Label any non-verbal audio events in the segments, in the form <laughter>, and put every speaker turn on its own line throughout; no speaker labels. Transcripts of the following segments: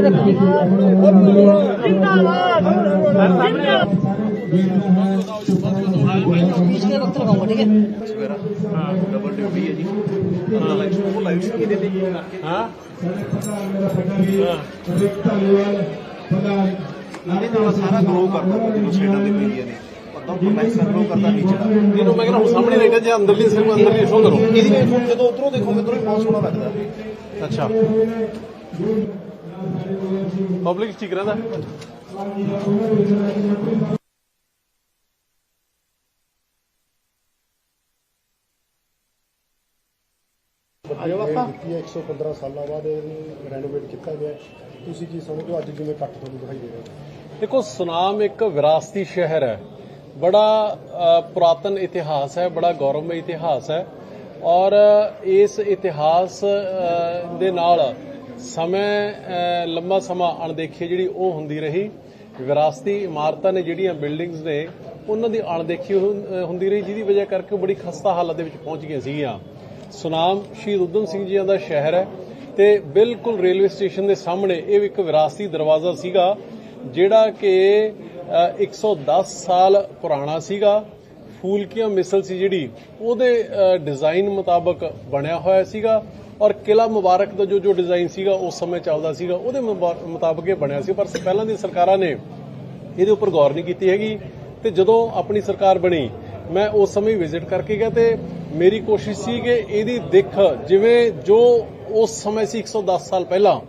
ਦੇਖੋ ਜੀ ਪਿਛਲੇ ਵਕਤ ਲਗਾਉਂਗਾ ਠੀਕ ਹੈ
ਡਬਲ ਡਿਊਟੀ ਹੈ ਜੀ ਪਤਾ ਲੱਗ ਉਹ ਲਾਈਵ ਸੀ ਇਹਦੇ ਨਾਲ ਸਾਰਾ ਗਰੋ ਕਰਦਾ ਸੈਟਲ ਦੇ ਏਰੀਆ ਨੇ ਪਤਾ ਪ੍ਰੋਫੈਸਰ ਗਰੋ ਕਰਦਾ ਨੀਚੇ ਦਾ
ਇਹਨੂੰ ਮੈਂ ਕਹਿੰਦਾ ਹੁਣ ਸਾਹਮਣੇ ਦੇਖਿਆ ਜੇ ਅੰਦਰਲੀ ਸਿਰਫ ਅੰਦਰਲੀ ਸ਼ੋਅ ਕਰੋ
ਇਹਦੀ ਵੀ ਜਦੋਂ ਉਧਰੋਂ ਦੇਖੋਗੇ ਉਧਰੋਂ ਬਹੁਤ ਸੋਹਣਾ ਲੱਗਦਾ
ਅੱਛਾ ਪਬਲਿਕ ਠੀਕ ਰਹਿੰਦਾ।
ਆਜੋ ਆਪਾਂ। 115 ਸਾਲਾਂ ਬਾਅਦ ਇਹਨੂੰ ਰੈਨੋਵੇਟ ਕੀਤਾ ਗਿਆ। ਤੁਸੀਂ ਕੀ ਸਮਝਦੇ ਹੋ? ਅੱਜ ਜਿਵੇਂ ਕੱਟ ਤੁਹਾਨੂੰ ਦਿਖਾਈ ਦੇ ਰਿਹਾ।
ਦੇਖੋ ਸੁਨਾਮ ਇੱਕ ਵਿਰਾਸਤੀ ਸ਼ਹਿਰ ਹੈ। ਬੜਾ ਪੁਰਾਤਨ ਇਤਿਹਾਸ ਹੈ ਬੜਾ ਗੌਰਵਮਈ ਇਤਿਹਾਸ ਹੈ। ਔਰ ਇਸ ਇਤਿਹਾਸ ਦੇ ਨਾਲ ਸਮੇਂ ਅ, ਲੰਮਾ ਸਮਾਂ ਅਣਦੇਖੀ ਜਿਹੜੀ ਉਹ ਹੁੰਦੀ ਰਹੀ ਵਿਰਾਸਤੀ ਇਮਾਰਤਾਂ ਨੇ ਜਿਹੜੀਆਂ ਬਿਲਡਿੰਗਸ ਨੇ ਉਹਨਾਂ ਦੀ ਅਣਦੇਖੀ ਹੁੰਦੀ ਰਹੀ ਜਿਹਦੀ ਵਜ੍ਹਾ ਕਰਕੇ ਉਹ ਬੜੀ ਖਸਤਾ ਹਾਲਤ ਦੇ ਵਿੱਚ ਪਹੁੰਚ ਗਈਆਂ ਸੀਗੀਆਂ। ਸੁਨਾਮ ਸ਼ਹੀਦ ਉਦਮ ਸਿੰਘ ਜੀਆਂ ਦਾ ਸ਼ਹਿਰ ਹੈ ਤੇ ਬਿਲਕੁਲ ਰੇਲਵੇ ਸਟੇਸ਼ਨ ਦੇ ਸਾਹਮਣੇ ਇਹ ਇੱਕ ਵਿਰਾਸਤੀ ਦਰਵਾਜ਼ਾ ਸੀਗਾ ਜਿਹੜਾ ਕਿ ਅ, 110 ਸਾਲ ਪੁਰਾਣਾ ਸੀਗਾ। ਫੂਲਕੀਆਂ ਮਿਸਲ ਸੀ ਜਿਹੜੀ ਉਹਦੇ ਅ, ਡਿਜ਼ਾਈਨ ਮੁਤਾਬਕ ਬਣਿਆ ਹੋਇਆ ਸੀਗਾ। ਔਰ ਕਿਲਾ ਮੁਬਾਰਕ ਦਾ ਜੋ ਜੋ ਡਿਜ਼ਾਈਨ ਸੀਗਾ ਉਸ ਸਮੇਂ ਚੱਲਦਾ ਸੀਗਾ ਉਹਦੇ ਮੁਤਾਬਕ ਇਹ ਬਣਿਆ ਸੀ। ਪਰ ਪਹਿਲਾਂ ਦੀ ਸਰਕਾਰਾਂ ਨੇ ਇਹਦੇ ਉੱਪਰ ਗੌਰ ਨਹੀਂ ਕੀਤੀ ਹੈਗੀ। ਤੇ ਜਦੋਂ ਆਪਣੀ ਸਰਕਾਰ ਬਣੀ ਮੈਂ ਉਸ ਸਮੇਂ ਵਿਜ਼ਿਟ ਕਰਕੇ ਗਿਆ ਤੇ ਮੇਰੀ ਕੋਸ਼ਿਸ਼ ਸੀ ਕਿ ਇਹਦੀ ਦਿੱਖ ਜਿਵੇਂ ਜੋ ਉਸ ਸਮੇਂ ਸੀ 110 ਸਾਲ ਪਹਿਲਾਂ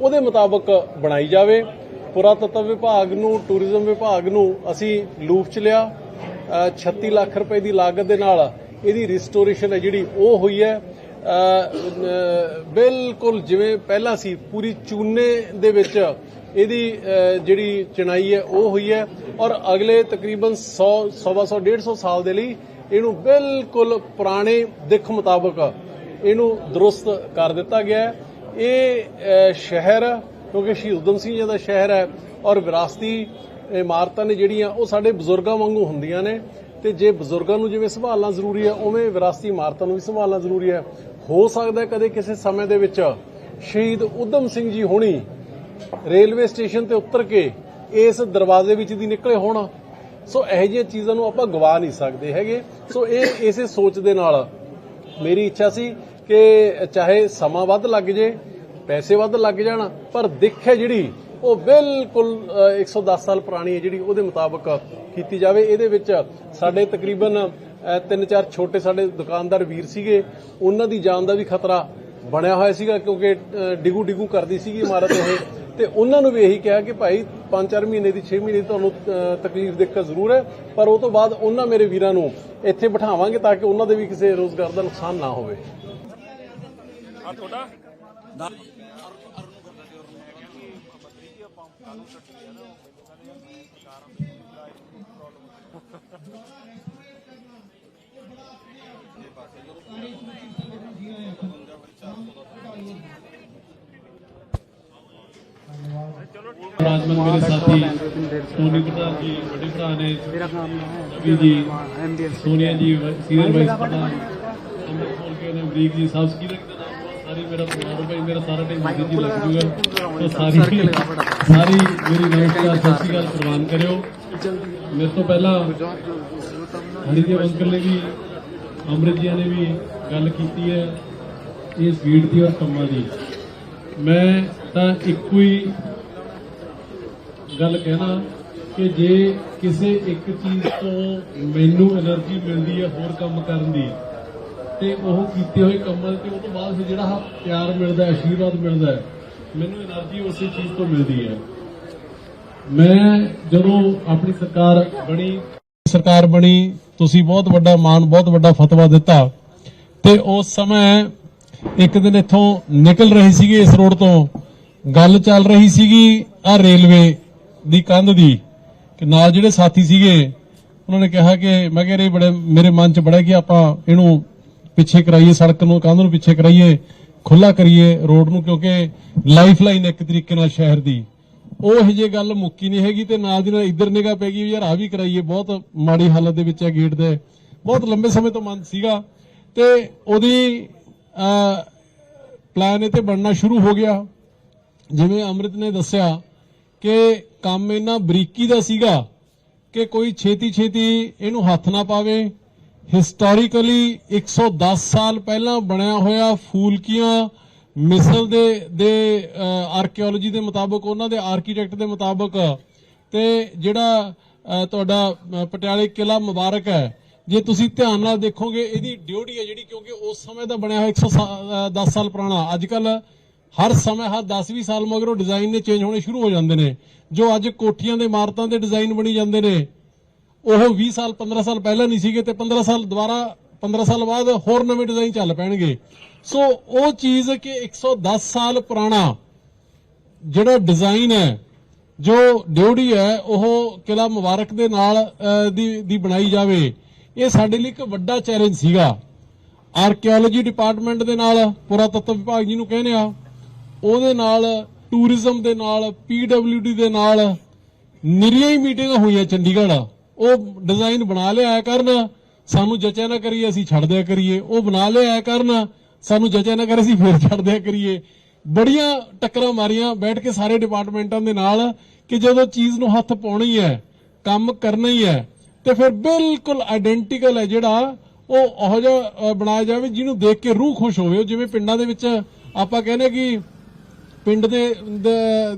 ਉਹਦੇ ਮੁਤਾਬਕ ਬਣਾਈ ਜਾਵੇ। ਪੁਰਾਤਤਵ ਵਿਭਾਗ ਨੂੰ ਟੂਰਿਜ਼ਮ ਵਿਭਾਗ ਨੂੰ ਅਸੀਂ ਲੂਪ ਚ ਲਿਆ। ਅ, 36 ਲੱਖ ਰੁਪਏ ਦੀ ਲਾਗਤ ਦੇ ਨਾਲ ਇਹਦੀ ਰਿਸਟੋਰੇਸ਼ਨ ਹੈ ਜਿਹੜੀ ਉਹ ਹੋਈ ਹੈ। ਬਿਲਕੁਲ ਜਿਵੇਂ ਪਹਿਲਾਂ ਸੀ, ਪੂਰੀ ਚੂਨੇ ਦੇ ਵਿੱਚ ਇਹਦੀ ਜਿਹੜੀ ਚਿਣਾਈ ਹੈ, ਉਹ ਹੋਈ ਹੈ ਔਰ ਅਗਲੇ ਤਕਰੀਬਨ 100 ਸਵਾ 100 150 ਸਾਲ ਦੇ ਲਈ ਇਹਨੂੰ ਬਿਲਕੁਲ ਪੁਰਾਣੇ ਦਿੱਖ ਮੁਤਾਬਕ ਇਹਨੂੰ ਦਰੁਸਤ ਕਰ ਦਿੱਤਾ ਗਿਆ ਹੈ। ਇਹ ਸ਼ਹਿਰ, ਕਿਉਂਕਿ ਸ਼ਹੀਦ ਉਦਮ ਸਿੰਘ ਜੀ ਦਾ ਸ਼ਹਿਰ ਹੈ ਔਰ ਵਿਰਾਸਤੀ ਇਮਾਰਤਾਂ ਨੇ ਜਿਹੜੀਆਂ, ਉਹ ਸਾਡੇ ਬਜ਼ੁਰਗਾਂ ਵਾਂਗੂ ਹੁੰਦੀਆਂ ਨੇ। ਤੇ ਜੇ ਬਜ਼ੁਰਗਾਂ ਨੂੰ ਜਿਵੇਂ ਸੰਭਾਲਣਾ ਜ਼ਰੂਰੀ ਹੈ, ਉਵੇਂ ਵਿਰਾਸਤੀ ਇਮਾਰਤਾਂ ਨੂੰ ਵੀ ਸੰਭਾਲਣਾ ਜ਼ਰੂਰੀ ਹੈ। ਹੋ ਸਕਦਾ ਹੈ ਕਦੇ ਕਿਸੇ ਸਮੇਂ ਦੇ ਵਿੱਚ ਸ਼ਹੀਦ ਉਦਮ ਸਿੰਘ ਜੀ ਹੋਣੀ ਰੇਲਵੇ ਸਟੇਸ਼ਨ ਤੇ ਉਤਰ ਕੇ ਇਸ ਦਰਵਾਜ਼ੇ ਵਿੱਚ ਦੀ ਨਿਕਲੇ ਹੋਣ। ਸੋ ਇਹੋ ਜਿਹੀਆਂ ਚੀਜ਼ਾਂ ਨੂੰ ਆਪਾਂ ਗਵਾ ਨਹੀਂ ਸਕਦੇ ਹੈਗੇ। ਸੋ ਇਹ ਇਸੇ ਸੋਚ ਦੇ ਨਾਲ ਮੇਰੀ ਇੱਛਾ ਸੀ ਕਿ ਚਾਹੇ ਸਮਾਂ ਵੱਧ ਲੱਗ ਜੇ, ਪੈਸੇ ਵੱਧ ਲੱਗ ਜਾਣ, ਪਰ ਦਿੱਖ ਹੈ ਜਿਹੜੀ ਉਹ ਬਿਲਕੁਲ ਅ, 110 ਸਾਲ ਪੁਰਾਣੀ ਹੈ ਜਿਹੜੀ ਉਹਦੇ ਮੁਤਾਬਕ ਕੀਤੀ ਜਾਵੇ। ਇਹਦੇ ਵਿੱਚ ਸਾਡੇ ਤਕਰੀਬਨ ਤਿੰਨ ਚਾਰ ਛੋਟੇ ਸਾਡੇ ਦੁਕਾਨਦਾਰ ਵੀਰ ਸੀਗੇ। ਉਹਨਾਂ ਦੀ ਜਾਨ ਦਾ ਵੀ ਖਤਰਾ ਬਣਿਆ ਹੋਇਆ ਸੀਗਾ ਕਿਉਂਕਿ ਡਿਗੂ ਡਿਗੂ ਕਰਦੀ ਸੀਗੀ ਇਮਾਰਤ ਇਹ। ਤੇ ਉਹਨਾਂ ਨੂੰ ਵੀ ਇਹੀ ਕਿਹਾ ਕਿ ਭਾਈ 5-4 ਮਹੀਨੇ ਦੀ 6 ਮਹੀਨੇ ਦੀ ਤੁਹਾਨੂੰ ਤਕਲੀਫ ਦਿੱਕਤ ਜ਼ਰੂਰ ਹੈ। ਪਰ ਉਹ ਤੋਂ ਬਾਅਦ ਉਹਨਾਂ ਮੇਰੇ ਵੀਰਾਂ ਨੂੰ ਇੱਥੇ ਬਿਠਾਵਾਂਗੇ ਤਾਂ ਕਿ ਉਹਨਾਂ ਦੇ ਵੀ ਕਿਸੇ ਰੋਜ਼ਗਾਰ ਦਾ ਨੁਕਸਾਨ ਨਾ ਹੋਵੇ।
ਸਾਥੀ ਟੋਨੀ ਪ੍ਰਧਾਨ ਜੀ ਵੱਡੇ ਭਰਾ ਨੇ ਮੇਰਾ ਨਾਮ ਹੈ ਜੀ ਸੋਨੀਆ ਜੀ ਸੀਨੀਅਰ ਵਾਈਸ ਪ੍ਰਧਾਨ ਅੰਮ੍ਰਿਤ ਖੋਲ ਕੇ ਨੇ ਅਮਰੀਕ ਜੀ ਸਬ ਸਕੀਲਰ ਦਾ ਨਾਮ ਬਹੁਤ ਸਾਰੀ ਮੇਰਾ ਪਰਿਵਾਰ ਭਾਈ ਮੇਰਾ ਸਾਰੀ ਸਾਰੀ ਮੇਰੀ ਨਮਸਕਾਰ ਸਤਿ ਸ਼੍ਰੀ ਪ੍ਰਵਾਨ ਕਰਿਓ। ਮੇਰੇ ਤੋਂ ਪਹਿਲਾਂ ਹਰੀਦੇਵ ਅੰਕਲ ਨੇ ਵੀ ਅਮਰਿਤ ਜੀ ਨੇ ਵੀ ਗੱਲ ਕੀਤੀ ਹੈ ਇਸ ਵੀਡ ਦੀ ਔਰ ਕੰਮਾਂ ਦੀ। ਮੈਂ ਤਾਂ ਇੱਕੋ ਹੀ ਗੱਲ ਕਹਿਣਾ ਕਿ ਜੇ ਕਿਸੇ ਇੱਕ ਚੀਜ਼ ਤੋਂ ਮੈਨੂੰ એનર્ਜੀ ਮਿਲਦੀ ਹੈ ਹੋਰ ਕੰਮ ਕਰਨ ਦੀ ਤੇ ਉਹ ਕੀਤੇ ਹੋਏ ਕੰਮਾਂ ਤੇ ਉਹ ਤੋਂ ਬਾਅਦ ਜਿਹੜਾ ਪਿਆਰ ਮਿਲਦਾ ਹੈ ਆਸ਼ੀਰਵਾਦ ਮਿਲਦਾ ਹੈ ਮੈਨੂੰ એનર્ਜੀ ਉਸੇ ਚੀਜ਼ ਤੋਂ ਮਿਲਦੀ ਹੈ। ਮੈਂ ਜਦੋਂ ਆਪਣੀ ਸਰਕਾਰ ਬਣੀ ਸਰਕਾਰ ਬਣੀ, ਤੁਸੀਂ ਬਹੁਤ ਵੱਡਾ ਮਾਨ ਬਹੁਤ ਵੱਡਾ ਫਤਵਾ ਦਿੱਤਾ ਤੇ ਉਸ ਸਮੇਂ
ਇੱਕ ਦਿਨ ਇੱਥੋਂ ਨਿਕਲ ਰਹੇ ਸੀਗੇ ਇਸ ਰੋਡ ਤੋਂ। ਗੱਲ ਚੱਲ ਰਹੀ ਸੀਗੀ ਆ ਰੇਲਵੇ ਦੀ ਕੰਧ ਦੀ ਕਿ ਨਾਲ ਜਿਹੜੇ ਸਾਥੀ ਸੀਗੇ, ਉਹਨਾਂ ਨੇ ਕਿਹਾ ਕਿ ਮੈਂ ਕਿਹਾ ਬੜੇ, ਮੇਰੇ ਮਨ 'ਚ ਬੜਾ ਕਿ ਆਪਾਂ ਇਹਨੂੰ ਪਿੱਛੇ ਕਰਾਈਏ, ਸੜਕ ਨੂੰ, ਕੰਧ ਨੂੰ ਪਿੱਛੇ ਕਰਾਈਏ। ਖੁੱਲਾ ਕਰੀਏ ਰੋਡ ਨੂੰ, ਕਿਉਂਕਿ ਲਾਈਫ ਲਾਈਨ ਇੱਕ ਤਰੀਕੇ ਨਾਲ ਸ਼ਹਿਰ ਦੀ। ਉਹ ਜੇ ਗੱਲ ਮੁੱਕੀ ਨਹੀਂ ਹੈਗੀ ਤੇ ਨਾਲ ਦੀ ਨਾਲ ਇੱਧਰ ਨਿਗਾਹ ਪੈ ਗਈ ਵੀ ਯਾਰ ਆ ਵੀ ਕਰਾਈਏ। ਬਹੁਤ ਮਾੜੀ ਹਾਲਤ ਦੇ ਵਿੱਚ ਹੈ ਗੇਟ ਦੇ। ਬਹੁਤ ਲੰਬੇ ਸਮੇਂ ਤੋਂ ਮਨ ਸੀਗਾ। ਤੇ ਉਹਦੀ ਪਲਾਨ ਇਹ ਤੇ ਬਣਨਾ ਸ਼ੁਰੂ ਹੋ ਗਿਆ। ਜਿਵੇਂ ਅੰਮ੍ਰਿਤ ਨੇ ਦੱਸਿਆ ਕਿ ਕੰਮ ਇਹਨਾਂ ਬਰੀਕੀ ਦਾ ਸੀਗਾ ਕਿ ਕੋਈ ਛੇਤੀ ਛੇਤੀ ਇਹਨੂੰ ਹੱਥ ਨਾ ਪਾਵੇ। ਹਿਸਟੋਰੀਕਲੀ 110 ਸਾਲ ਪਹਿਲਾਂ ਬਣਿਆ ਹੋਇਆ ਫੂਲਕੀਆਂ ਮਿਸਲ ਦੇ ਦੇ ਆਰਕੀਓਲੋਜੀ ਦੇ ਮੁਤਾਬਕ, ਉਹਨਾਂ ਦੇ ਆਰਕੀਟੈਕਟ ਦੇ ਮੁਤਾਬਕ, ਤੇ ਜਿਹੜਾ ਤੁਹਾਡਾ ਪਟਿਆਲੇ ਕਿਲਾ ਮੁਬਾਰਕ ਹੈ, ਜੇ ਤੁਸੀਂ ਧਿਆਨ ਨਾਲ ਦੇਖੋਗੇ, ਇਹਦੀ ਡਿਊਟੀ ਹੈ ਜਿਹੜੀ, ਕਿਉਂਕਿ ਉਸ ਸਮੇਂ ਦਾ ਬਣਿਆ ਹੋਇਆ 110 ਸਾਲ ਪੁਰਾਣਾ। ਅੱਜ ਕੱਲ ਹਰ ਸਮੇਂ, ਹਰ 10-20 ਸਾਲ ਮਗਰੋਂ ਡਿਜ਼ਾਈਨ ਨੇ ਚੇਂਜ ਹੋਣੇ ਸ਼ੁਰੂ ਹੋ ਜਾਂਦੇ ਨੇ, ਜੋ ਅੱਜ ਕੋਠੀਆਂ ਦੇ ਇਮਾਰਤਾਂ ਦੇ ਡਿਜ਼ਾਈਨ ਬਣੀ ਜਾਂਦੇ ਨੇ। ਉਹ 20 ਸਾਲ 15 ਸਾਲ ਪਹਿਲਾਂ ਨਹੀਂ ਸੀਗੇ ਤੇ 15 ਸਾਲ ਦੁਬਾਰਾ 15 ਸਾਲ ਬਾਅਦ ਹੋਰ ਨਵੇਂ ਡਿਜ਼ਾਈਨ ਚੱਲ ਪੈਣਗੇ। ਸੋ ਉਹ ਚੀਜ਼ ਕਿ 110 ਸਾਲ ਪੁਰਾਣਾ ਜਿਹੜਾ ਡਿਜ਼ਾਈਨ ਹੈ, ਜੋ ਡਿਊਟੀ ਹੈ, ਉਹ ਕਿਲਾ ਮੁਬਾਰਕ ਦੇ ਨਾਲ ਦੀ ਦੀ ਬਣਾਈ ਜਾਵੇ, ਇਹ ਸਾਡੇ ਲਈ ਇੱਕ ਵੱਡਾ ਚੈਲੰਜ ਸੀਗਾ। ਆਰਕੀਓਲੋਜੀ ਡਿਪਾਰਟਮੈਂਟ ਦੇ ਨਾਲ, ਪੁਰਾਤੱਤਵ ਵਿਭਾਗ ਜੀ ਨੂੰ ਕਹਿੰਦੇ ਆ, ਉਹਦੇ ਨਾਲ ਟੂਰਿਜ਼ਮ ਦੇ ਨਾਲ ਪੀਡਬਲਯੂਡੀ ਦੇ ਨਾਲ, ਨਿਰੀਆਂ ਹੀ ਮੀਟਿੰਗਾਂ ਹੋਈਆਂ ਚੰਡੀਗੜ੍ਹ। ਉਹ ਡਿਜ਼ਾਈਨ ਬਣਾ ਲਿਆਇਆ ਕਰਨ, ਸਾਨੂੰ ਜਚਿਆ ਨਾ ਕਰੀਏ, ਅਸੀਂ ਛੱਡ ਦਿਆ ਕਰੀਏ। ਉਹ ਬਣਾ ਲਿਆ ਕਰਨ, ਸਾਨੂੰ ਜਚਿਆ ਨਾ ਕਰੇ ਅਸੀਂ ਫਿਰ ਛੱਡ ਦਿਆ ਕਰੀਏ। ਬੜੀਆਂ ਟੱਕਰਾਂ ਮਾਰੀਆਂ ਬੈਠ ਕੇ ਸਾਰੇ ਡਿਪਾਰਟਮੈਂਟਾਂ ਦੇ ਨਾਲ ਕਿ ਜਦੋਂ ਚੀਜ਼ ਨੂੰ ਹੱਥ ਪਾਉਣੀ ਹੈ, ਕੰਮ ਕਰਨਾ ਹੀ ਹੈ, ਤੇ ਫਿਰ ਬਿਲਕੁਲ ਆਇਡੈਂਟੀਕਲ ਹੈ ਜਿਹੜਾ ਉਹ ਉਹੋ ਜਿਹਾ ਬਣਾਇਆ ਜਾਵੇ ਜਿਹਨੂੰ ਦੇਖ ਕੇ ਰੂਹ ਖੁਸ਼ ਹੋਵੇ। ਜਿਵੇਂ ਪਿੰਡਾਂ ਦੇ ਵਿੱਚ ਆਪਾਂ ਕਹਿੰਦੇ ਕਿ ਪਿੰਡ ਦੇ,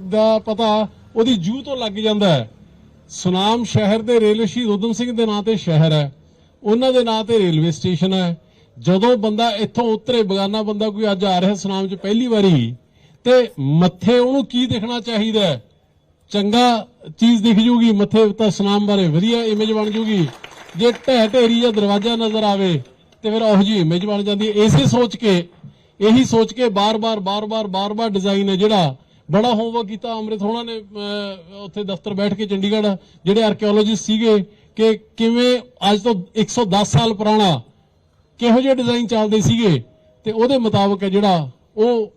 ਦਾ ਪਤਾ ਉਹਦੀ ਜੂ ਤੋਂ ਲੱਗ ਜਾਂਦਾ ਹੈ। ਸੁਨਾਮ ਸ਼ਹਿਰ ਦੇ ਰੇਲ ਸ਼ਹੀਦ ਉਦਮ ਸਿੰਘ ਦੇ ਨਾਂ ਤੇ ਸ਼ਹਿਰ ਹੈ। ਉਹਨਾਂ ਦੇ ਨਾਂ ਤੇ ਰੇਲਵੇ ਸਟੇਸ਼ਨ ਹੈ। ਜਦੋਂ ਬੰਦਾ ਇੱਥੋਂ ਉਤਰੇ, ਬਗਾਨਾ ਬੰਦਾ ਕੋਈ ਅੱਜ ਆ ਰਿਹਾ ਸੁਨਾਮ 'ਚ ਪਹਿਲੀ ਵਾਰੀ, ਤੇ ਮੱਥੇ ਉਹਨੂੰ ਕੀ ਦਿਖਣਾ ਚਾਹੀਦਾ ਚੰਗਾ ਚੀਜ਼ ਦਿਖ ਜੂਗੀ ਮੱਥੇ ਤਾਂ ਸੁਨਾਮ ਬਾਰੇ, ਵਧੀਆ ਇਮੇਜ ਬਣ ਜੂਗੀ। ਜੇ ਢਹਿ ਢੇਰੀ ਜਾਂ ਦਰਵਾਜ਼ਾ ਨਜ਼ਰ ਆਵੇ, ਤੇ ਫਿਰ ਉਹੋ ਜੀ ਇਮੇਜ ਬਣ ਜਾਂਦੀ ਹੈ। ਇਸੇ ਸੋਚ ਕੇ, ਇਹੀ ਸੋਚ ਕੇ ਬਾਰ-ਬਾਰ ਬਾਰ-ਬਾਰ ਬਾਰ-ਬਾਰ ਡਿਜ਼ਾਈਨ ਹੈ ਜਿਹੜਾ ਬੜਾ ਹੋਮਵਰਕ ਕੀਤਾ ਅੰਮ੍ਰਿਤ ਹੋਣਾ ਨੇ ਉੱਥੇ ਦਫ਼ਤਰ ਬੈਠ ਕੇ ਚੰਡੀਗੜ੍ਹ, ਜਿਹੜੇ ਆਰਕੀਓਲੋਜਿਸਟ ਸੀਗੇ ਕਿ ਕਿਵੇਂ ਅੱਜ ਤੋਂ 110 ਸਾਲ ਪੁਰਾਣਾ ਕਿਹੋ ਜਿਹੇ ਡਿਜ਼ਾਈਨ ਚੱਲਦੇ ਸੀਗੇ ਤੇ ਉਹਦੇ ਮੁਤਾਬਕ ਹੈ ਜਿਹੜਾ ਉਹ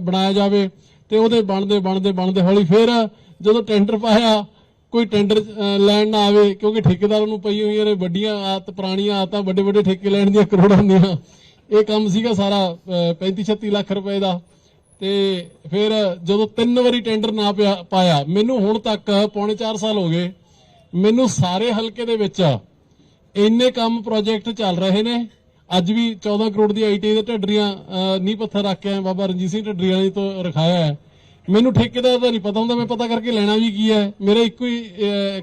ਬਣਾਇਆ ਜਾਵੇ ਤੇ ਉਹਦੇ ਬਣਦੇ ਬਣਦੇ ਬਣਦੇ ਹੌਲੀ ਫੇਰ ਜਦੋਂ ਟੈਂਡਰ ਪਾਇਆ, ਕੋਈ ਟੈਂਡਰ ਲੈਣ ਨਾ ਆਵੇ ਕਿਉਂਕਿ ਠੇਕੇਦਾਰਾਂ ਨੂੰ ਪਈ ਹੋਈਆਂ ਨੇ, ਵੱਡੀਆਂ ਆਦਤ ਪੁਰਾਣੀਆਂ ਆਦਤਾਂ ਵੱਡੇ ਵੱਡੇ ਠੇਕੇ ਲੈਣ ਦੀਆਂ ਕਰੋੜਾਂ ਦੀਆਂ ਇਹ ਕੰਮ ਸੀਗਾ ਸਾਰਾ 35 36 ਲੱਖ ਰੁਪਏ ਦਾ। ਤੇ ਫਿਰ ਜਦੋਂ ਤਿੰਨ ਵਾਰੀ ਟੈਂਡਰ ਨਾ ਪਿਆ- ਪਾਇਆ ਮੈਨੂੰ ਹੁਣ ਤੱਕ ਪੌਣੇ 4 ਸਾਲ ਹੋ ਗਏ। ਮੈਨੂੰ ਸਾਰੇ ਹਲਕੇ ਦੇ ਵਿੱਚ ਇੰਨੇ ਕੰਮ ਪ੍ਰੋਜੈਕਟ ਚੱਲ ਰਹੇ ਨੇ। ਅੱਜ ਵੀ 14 ਕਰੋੜ ਦੀ ਆਈਟੀ ਦੇ ਢੱਡਰੀਆਂ ਅਹ, ਨੀਂਹ ਪੱਥਰ ਰੱਖ ਕੇ ਆਏ ਬਾਬਾ ਰਣਜੀਤ ਸਿੰਘ ਢੱਡਰੀਆਂ ਜੀ ਤੋਂ ਰਖਾਇਆ ਹੈ। ਮੈਨੂੰ ਠੇਕੇਦਾਰ ਦਾ ਨਹੀਂ ਪਤਾ ਹੁੰਦਾ ਮੈਂ ਪਤਾ ਕਰਕੇ ਲੈਣਾ ਵੀ ਕੀ ਹੈ। ਮੇਰਾ ਇੱਕੋ ਹੀ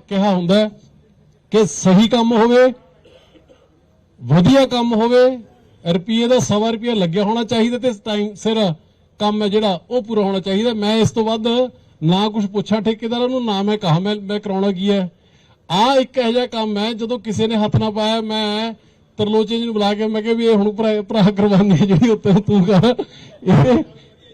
ਕਿਹਾ ਹੁੰਦਾ ਕਿ ਸਹੀ ਕੰਮ ਹੋਵੇ ਵਧੀਆ ਕੰਮ ਹੋਵੇ ਰੁਪਈਏ ਦਾ ਸਵਾ ਰੁਪਈਆ ਲੱਗਿਆ ਹੋਣਾ ਚਾਹੀਦਾ ਤੇ ਟਾਈਮ ਸਿਰ ਕੰਮ ਹੈ ਜਿਹੜਾ, ਉਹ ਪੂਰਾ ਹੋਣਾ ਚਾਹੀਦਾ। ਮੈਂ ਇਸ ਤੋਂ ਵੱਧ ਨਾ ਕੁਝ ਪੁੱਛਾਂ। ਠੇਕੇਦਾਰਾਂ ਨੂੰ ਨਾ ਮੈਂ ਕਹਾ, ਮੈਂ ਮੈਂ ਕਰਾਉਣਾ ਕੀ ਹੈ? ਆ ਇੱਕ ਇਹੋ ਜਿਹਾ ਕੰਮ ਹੈ, ਜਦੋਂ ਕਿਸੇ ਨੇ ਹੱਥ ਨਾ ਪਾਇਆ, ਮੈਂ ਤਰਲੋਚੇ ਜੀ ਨੂੰ ਬੁਲਾ ਕੇ ਮੈਂ ਕਿਹਾ ਵੀ ਇਹ ਹੁਣ ਭਰਾ ਭਰਾ ਕਰਵਾਨੀ ਜਿਹੜੀ ਉੱਤੇ ਤੂੰ ਕਰ। ਇਹ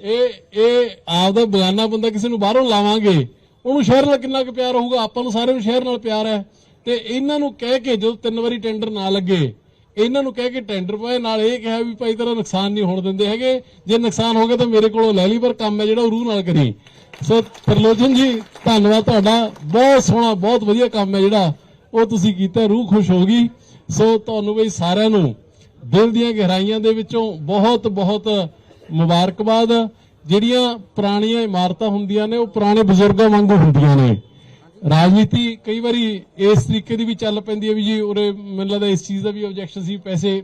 ਇਹ ਇਹ ਆਪਦਾ ਬਗਾਨਾ ਬੰਦਾ ਕਿਸੇ ਨੂੰ ਬਾਹਰੋਂ ਲਾਵਾਂਗੇ। ਉਹਨੂੰ ਸ਼ਹਿਰ ਨਾਲ ਕਿੰਨਾ ਕੁ ਪਿਆਰ ਹੋਊਗਾ? ਆਪਾਂ ਨੂੰ ਸਾਰਿਆਂ ਨੂੰ ਸ਼ਹਿਰ ਨਾਲ ਪਿਆਰ ਹੈ। ਤੇ ਇਹਨਾਂ ਨੂੰ ਕਹਿ ਕੇ ਜਦੋਂ ਤਿੰਨ ਵਾਰੀ ਟੈਂਡਰ ਨਾ ਲੱਗੇ ਇਹਨਾਂ ਨੂੰ ਕਹਿ ਕੇ ਟੈਂਡਰ ਪਾਏ ਨਾਲ ਇਹ ਕਿਹਾ ਵੀ ਭਾਈ ਤੇਰਾ ਨੁਕਸਾਨ ਨਹੀਂ ਹੋਣ ਦਿੰਦੇ ਹੈਗੇ। ਜੇ ਨੁਕਸਾਨ ਹੋ ਗਿਆ ਤਾਂ ਮੇਰੇ ਕੋਲੋਂ ਲੈ ਲਈ, ਪਰ ਕੰਮ ਹੈ ਜਿਹੜਾ ਉਹ ਰੂਹ ਨਾਲ ਕਰੀ। ਸੋ ਤਰਲੋਚਨ ਜੀ, ਧੰਨਵਾਦ ਤੁਹਾਡਾ। ਬਹੁਤ ਸੋਹਣਾ, ਬਹੁਤ ਵਧੀਆ ਕੰਮ ਹੈ ਜਿਹੜਾ ਉਹ ਤੁਸੀਂ ਕੀਤਾ। ਰੂਹ ਖੁਸ਼ ਹੋ ਗਈ। ਸੋ ਤੁਹਾਨੂੰ ਬਈ ਸਾਰਿਆਂ ਨੂੰ ਦਿਲ ਦੀਆਂ ਗਹਿਰਾਈਆਂ ਦੇ ਵਿੱਚੋਂ ਬਹੁਤ ਬਹੁਤ ਮੁਬਾਰਕਬਾਦ। ਜਿਹੜੀਆਂ ਪੁਰਾਣੀਆਂ ਇਮਾਰਤਾਂ ਹੁੰਦੀਆਂ ਨੇ, ਉਹ ਪੁਰਾਣੇ ਬਜ਼ੁਰਗਾਂ ਵਾਂਗੂ ਹੁੰਦੀਆਂ ਨੇ। ਰਾਜਨੀਤੀ ਕਈ ਵਾਰੀ ਇਸ ਤਰੀਕੇ ਦੀ ਵੀ ਚੱਲ ਪੈਂਦੀ ਹੈ ਵੀ ਜੀ ਉਰੇ ਮੈਨੂੰ ਲੱਗਦਾ ਇਸ ਚੀਜ਼ ਦਾ ਵੀ ਆਬਜੈਕਸ਼ਨ ਸੀ, ਪੈਸੇ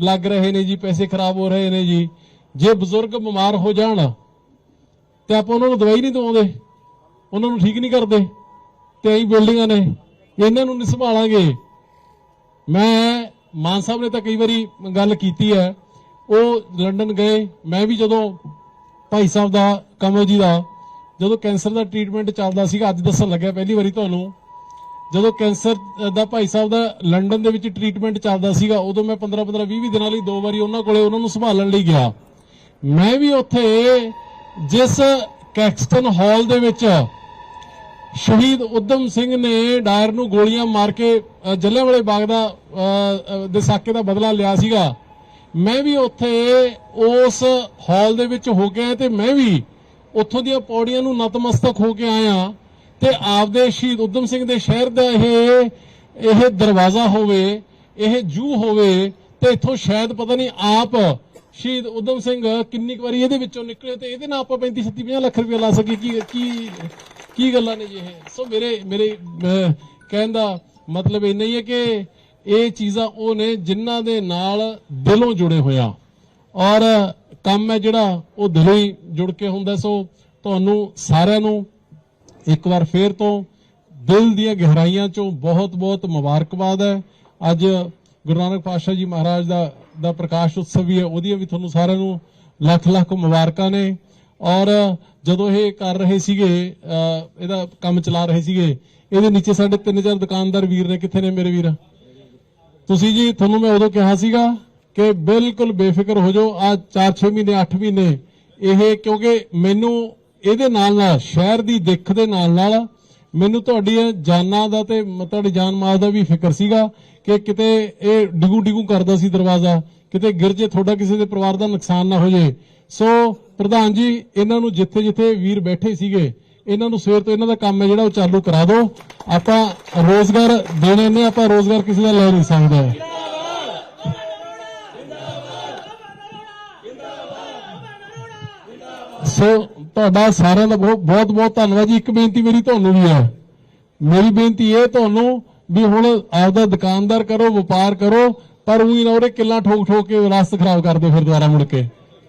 ਲੱਗ ਰਹੇ ਨੇ ਜੀ, ਪੈਸੇ ਖਰਾਬ ਹੋ ਰਹੇ ਨੇ ਜੀ। ਜੇ ਬਜ਼ੁਰਗ ਬਿਮਾਰ ਹੋ ਜਾਣ, ਤੇ ਆਪਾਂ ਉਹਨਾਂ ਨੂੰ ਦਵਾਈ ਨਹੀਂ ਦਵਾਉਂਦੇ, ਉਹਨਾਂ ਨੂੰ ਠੀਕ ਨਹੀਂ ਕਰਦੇ, ਤੇ ਐਂ ਬਿਲਡਿੰਗਾਂ ਨੇ, ਇਹਨਾਂ ਨੂੰ ਨਹੀਂ ਸੰਭਾਲਾਂਗੇ। ਮੈਂ, ਮਾਨ ਸਾਹਿਬ ਨੇ ਤਾਂ ਕਈ ਵਾਰੀ ਗੱਲ ਕੀਤੀ ਹੈ, ਉਹ ਲੰਡਨ ਗਏ, ਮੈਂ ਵੀ ਜਦੋਂ ਭਾਈ ਸਾਹਿਬ ਦਾ ਕਮਲ ਜੀ ਦਾ ਜਦੋਂ ਕੈਂਸਰ ਦਾ ਟ੍ਰੀਟਮੈਂਟ ਚੱਲਦਾ ਸੀਗਾ ਅੱਜ ਦੱਸਣ ਲੱਗਿਆ ਪਹਿਲੀ ਵਾਰੀ ਤੁਹਾਨੂੰ ਜਦੋਂ ਕੈਂਸਰ ਦਾ ਭਾਈ ਸਾਹਿਬ ਦਾ ਲੰਡਨ ਦੇ ਵਿੱਚ ਟ੍ਰੀਟਮੈਂਟ ਚੱਲਦਾ ਸੀਗਾ ਉਦੋਂ ਮੈਂ 15 15 20 20 ਦਿਨਾਂ ਲਈ ਦੋ ਵਾਰੀ ਉਹਨਾਂ ਕੋਲੇ ਉਹਨਾਂ ਨੂੰ ਸੰਭਾਲਣ ਲਈ ਗਿਆ। ਮੈਂ ਵੀ ਉੱਥੇ ਜਿਸ ਕੈਕਸਟਨ ਹਾਲ ਦੇ ਵਿੱਚ ਸ਼ਹੀਦ ਉਦਮ ਸਿੰਘ ਨੇ ਡਾਇਰ ਨੂੰ ਗੋਲੀਆਂ ਮਾਰ ਕੇ ਅ, ਜਲਿਆਂਵਾਲੇ ਬਾਗ ਦਾ ਦੇ ਸਾਕੇ ਦਾ ਬਦਲਾ ਲਿਆ ਸੀਗਾ। ਮੈਂ ਵੀ ਉੱਥੇ ਉਸ ਹਾਲ ਦੇ ਵਿੱਚ ਹੋ ਗਿਆ ਤੇ ਮੈਂ ਵੀ ਉੱਥੋਂ ਦੀਆਂ ਪੌੜੀਆਂ ਨੂੰ ਨਤਮਸਤਕ ਹੋ ਕੇ ਆਇਆ ਤੇ ਆਪਦੇ ਸ਼ਹੀਦ ਉਦਮ ਸਿੰਘ ਦੇ ਸ਼ਹਿਰ ਦਾ ਇਹ ਇਹ ਦਰਵਾਜ਼ਾ ਹੋਵੇ, ਇਹ ਜੂ ਹੋਵੇ ਤੇ ਇੱਥੋਂ ਸ਼ਾਇਦ ਪਤਾ ਨਹੀਂ ਆਪ ਸ਼ਹੀਦ ਉਦਮ ਸਿੰਘ ਕਿੰਨੀ ਵਾਰੀ ਇਹਦੇ ਵਿੱਚੋਂ ਨਿਕਲੇ ਤੇ ਇਹਦੇ ਨਾਲ ਆਪਾਂ 35 36 50 ਲੱਖ ਰੁਪਏ ਲਾ ਸਕੀ ਕੀ ਕੀ ਕੀ ਗੱਲਾਂ ਨੇ ਜੀ ਇਹ? ਸੋ ਮੇਰੇ ਮੇਰੇ ਕਹਿਣ ਦਾ ਮਤਲਬ ਇੰਨਾ ਹੀ ਹੈ ਕਿ ਇਹ ਚੀਜ਼ਾਂ ਉਹ ਨੇ ਜਿਨ੍ਹਾਂ ਦੇ ਨਾਲ ਦਿਲੋਂ ਜੁੜੇ ਹੋਇਆ। ਔਰ ਕੰਮ ਹੈ ਜਿਹੜਾ ਉਹ ਦਿਲੋਂ ਹੀ ਜੁੜ ਕੇ ਹੁੰਦਾ ਸੋ ਤੁਹਾਨੂੰ ਸਾਰਿਆਂ ਨੂੰ ਇੱਕ ਵਾਰ ਫੇਰ ਤੋਂ ਦਿਲ ਦੀਆਂ ਗਹਿਰਾਈਆਂ ਚੋਂ ਬਹੁਤ-ਬਹੁਤ ਮੁਬਾਰਕਬਾਦ ਹੈ। ਅੱਜ ਗੁਰੂ ਨਾਨਕ ਪਾਤਸ਼ਾਹ ਜੀ ਮਹਾਰਾਜ ਦਾ ਦਾ ਪ੍ਰਕਾਸ਼ ਉਤਸਵ ਵੀ ਹੈ, ਉਹਦੀਆਂ ਵੀ ਤੁਹਾਨੂੰ ਸਾਰਿਆਂ ਨੂੰ ਲੱਖ ਲੱਖ ਮੁਬਾਰਕਾਂ ਨੇ। ਔਰ ਜਦੋਂ ਇਹ ਕਰ ਰਹੇ ਸੀਗੇ ਇਹਦਾ ਕੰਮ ਚਲਾ ਰਹੇ ਸੀਗੇ, ਇਹਦੇ ਨੀਚੇ ਸਾਡੇ ਤਿੰਨ ਚਾਰ ਦੁਕਾਨਦਾਰ ਵੀਰ ਨੇ, ਕਿੱਥੇ ਨੇ ਮੇਰੇ ਵੀਰ? ਤੁਸੀਂ ਜੀ, ਤੁਹਾਨੂੰ ਮੈਂ ਉਦੋਂ ਕਿਹਾ ਸੀਗਾ ਕਿ ਬਿਲਕੁਲ ਬੇਫਿਕਰ ਹੋ ਜਾਓ। ਆ 4-6 ਮਹੀਨੇ 8 ਮਹੀਨੇ, ਇਹ ਕਿਉਂਕਿ ਮੈਨੂੰ ਇਹਦੇ ਨਾਲ ਨਾਲ, ਸ਼ਹਿਰ ਦੀ ਦਿੱਖ ਦੇ ਨਾਲ ਨਾਲ ਮੈਨੂੰ ਤੁਹਾਡੀਆਂ ਜਾਨਾਂ ਦਾ ਤੇ ਤੁਹਾਡੀ ਜਾਨ ਮਾਲ ਦਾ ਵੀ ਫਿਕਰ ਸੀਗਾ ਕਿ ਕਿਤੇ ਇਹ ਡਿਗੂ ਡਿਗੂ ਕਰਦਾ ਸੀ ਦਰਵਾਜ਼ਾ, ਕਿਤੇ ਗਿਰ ਜੇ, ਤੁਹਾਡਾ ਕਿਸੇ ਦੇ ਪਰਿਵਾਰ ਦਾ ਨੁਕਸਾਨ ਨਾ ਹੋ ਜੇ। ਸੋ ਪ੍ਰਧਾਨ ਜੀ, ਇਹਨਾਂ ਨੂੰ ਜਿੱਥੇ ਜਿੱਥੇ ਵੀਰ ਬੈਠੇ ਸੀਗੇ, ਇਹਨਾਂ ਨੂੰ ਸਵੇਰ ਤੋਂ ਇਹਨਾਂ ਦਾ ਕੰਮ ਹੈ ਜਿਹੜਾ ਉਹ ਚਾਲੂ ਕਰਾ ਦਿਓ। ਆਪਾਂ ਰੋਜ਼ਗਾਰ ਦੇਣੇ ਨੇ, ਆਪਾਂ ਰੋਜ਼ਗਾਰ ਕਿਸੇ ਦਾ ਲੈ ਨਹੀਂ ਸਕਦੇ। ਸੋ ਤੁਹਾਡਾ ਸਾਰਿਆਂ ਦਾ ਬਹੁਤ ਬਹੁਤ ਬਹੁਤ ਧੰਨਵਾਦ ਜੀ। ਇੱਕ ਬੇਨਤੀ ਮੇਰੀ ਤੁਹਾਨੂੰ ਵੀ ਹੈ। ਮੇਰੀ ਬੇਨਤੀ ਇਹ ਤੁਹਾਨੂੰ ਵੀ ਹੁਣ ਆਪਦਾ ਦੁਕਾਨਦਾਰ ਕਰੋ, ਵਪਾਰ ਕਰੋ, ਪਰ ਉਹੀ ਨਾ ਉਹਦੇ ਕਿੱਲਾ ਠੋਕ ਠੋਕ ਕੇ ਰਸਤ ਖਰਾਬ ਕਰਦੇ ਫਿਰ ਦੁਬਾਰਾ ਮੁੜ ਕੇ।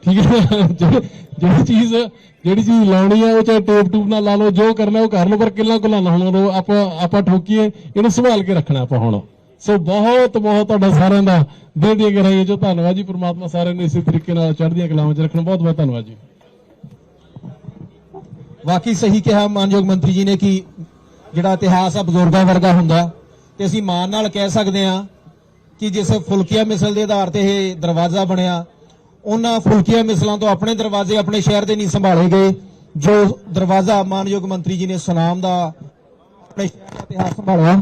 ਠੀਕ ਹੈ <laughs> ਜਿਹੜੀ- ਚੀਜ਼ ਜਿਹੜੀ ਚੀਜ਼ ਲਾਉਣੀ ਹੈ, ਉਹ ਚਾਹੇ ਟੇਪ ਟੂਪ ਨਾਲ ਲਾ ਲਓ, ਜੋ ਕਰਨਾ ਉਹ ਕਰ ਲਓ, ਪਰ ਕਿੱਲਾ ਕੁੱਲਾ ਨਾ ਹੁਣ ਆਪਾਂ ਆਪਾਂ ਠੋਕੀਏ, ਇਹਨੂੰ ਸੰਭਾਲ ਕੇ ਰੱਖਣਾ ਆਪਾਂ ਹੁਣ। ਸੋ ਬਹੁਤ ਬਹੁਤ ਤੁਹਾਡਾ ਸਾਰਿਆਂ ਦਾ ਦਿਲ ਦੀਆਂ ਗਹਿਰਾਈਆਂ ਜੋ ਧੰਨਵਾਦ ਜੀ। ਪ੍ਰਮਾਤਮਾ ਸਾਰਿਆਂ ਨੂੰ ਇਸੇ ਤਰੀਕੇ ਨਾਲ ਚੜ੍ਹਦੀਆਂ ਕਲਾਵਾਂ 'ਚ ਰੱਖਣ। ਬਹੁਤ ਬਹੁਤ ਧੰਨਵਾਦ ਜੀ।
ਵਾਕਈ ਸਹੀ ਕਿਹਾ ਮਾਨਯੋਗ ਮੰਤਰੀ ਜੀ ਨੇ ਕਿ ਜਿਹੜਾ ਇਤਿਹਾਸ ਆ ਬਜ਼ੁਰਗਾਂ ਵਰਗਾ ਹੁੰਦਾ ਤੇ ਅਸੀਂ ਮਾਣ ਨਾਲ ਕਹਿ ਸਕਦੇ ਹਾਂ ਕਿ ਜਿਸ ਫੁਲਕੀਆ ਮਿਸਲ ਦੇ ਆਧਾਰ ਤੇ ਇਹ ਦਰਵਾਜ਼ਾ ਬਣਿਆ, ਉਹਨਾਂ ਫੁਲਕੀਆ ਮਿਸਲਾਂ ਤੋਂ ਆਪਣੇ ਦਰਵਾਜ਼ੇ ਆਪਣੇ ਸ਼ਹਿਰ ਦੇ ਨਹੀਂ ਸੰਭਾਲੇ ਗਏ, ਜੋ ਦਰਵਾਜ਼ਾ ਮਾਨਯੋਗ ਮੰਤਰੀ ਜੀ ਨੇ ਸੁਨਾਮ ਦਾ ਆਪਣੇ ਸ਼ਹਿਰ ਦਾ ਇਤਿਹਾਸ ਸੰਭਾਲਿਆ।